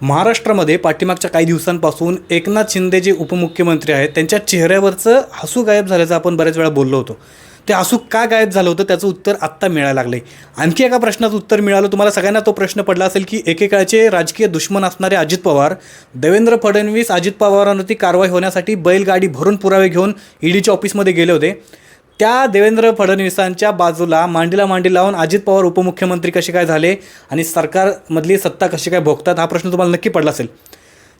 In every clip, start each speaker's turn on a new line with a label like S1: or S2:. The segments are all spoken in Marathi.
S1: महाराष्ट्रामध्ये पाठीमागच्या काही दिवसांपासून एकनाथ शिंदे जे उपमुख्यमंत्री आहेत. त्यांच्या चेहऱ्यावरचं हसू गायब झाल्याचं आपण बऱ्याच वेळा बोललो होतो. ते हसू का गायब झालं होतं त्याचं उत्तर आत्ता मिळायला लागलं आहे आणखी एका प्रश्नाचं उत्तर मिळालं. तुम्हाला सगळ्यांना तो प्रश्न पडला असेल की एकेकाळचे राजकीय दुश्मन असणारे अजित पवार देवेंद्र फडणवीस अजित पवारांवरती कारवाई होण्यासाठी बैलगाडी भरून पुरावे घेऊन ईडीच्या ऑफिसमध्ये गेले होते. त्या देवेंद्र फडणवीसांच्या बाजूला मांडीला मांडी लावून अजित पवार उपमुख्यमंत्री कसे काय झाले आणि सरकारमधली सत्ता कशी काय भोगतात हा प्रश्न तुम्हाला नक्की पडला असेल.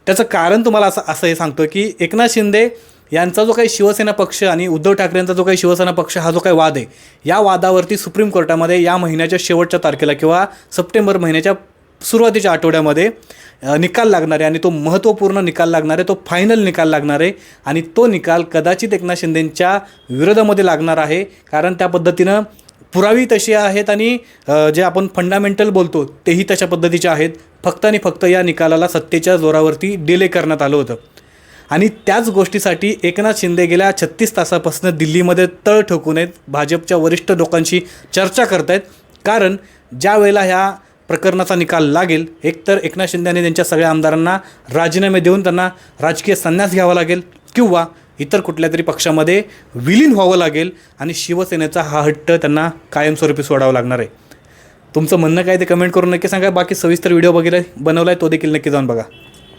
S1: त्याचं कारण तुम्हाला असं असं हे सांगतो की एकनाथ शिंदे यांचा जो काही शिवसेना पक्ष आणि उद्धव ठाकरेंचा जो काही शिवसेना पक्ष हा जो काही वाद आहे या वादावरती सुप्रीम कोर्टामध्ये या महिन्याच्या शेवटच्या तारखेला किंवा सप्टेंबर महिन्याच्या सुरुवातीच्या आठवड्यामध्ये निकाल लागणार आहे आणि तो महत्त्वपूर्ण निकाल लागणार आहे तो फायनल निकाल लागणार आहे आणि तो निकाल कदाचित एकनाथ शिंदेंच्या विरोधामध्ये लागणार आहे. कारण त्या पद्धतीनं पुरावी तशी आहेत आणि जे आपण फंडामेंटल बोलतो तेही तशा पद्धतीचे आहेत. फक्त आणि फक्त या निकालाला सत्तेच्या जोरावरती डिले करण्यात आलं होतं. आणि त्याच गोष्टीसाठी एकनाथ शिंदे गेल्या छत्तीस तासापासून दिल्लीमध्ये तळ ठोकून आहेत. भाजपच्या वरिष्ठ लोकांशी चर्चा करत आहेत कारण ज्या वेळेला ह्या प्रकरणाचा निकाल लागेल. एकतर एकनाथ शिंदे यांनी त्यांच्या सगळ्या आमदारांना राजीनामे देऊन त्यांना राजकीय संन्यास घ्यावा लागेल किंवा इतर कुठल्या तरी पक्षामध्ये विलीन व्हावं लागेल आणि शिवसेनेचा हा हट्ट त्यांना कायमस्वरूपी सोडावा लागणार आहे. तुमचं म्हणणं काय ते कमेंट करून नक्की सांगा. बाकी सविस्तर व्हिडिओ वगैरे बनवला आहे तो देखील नक्की जाऊन बघा.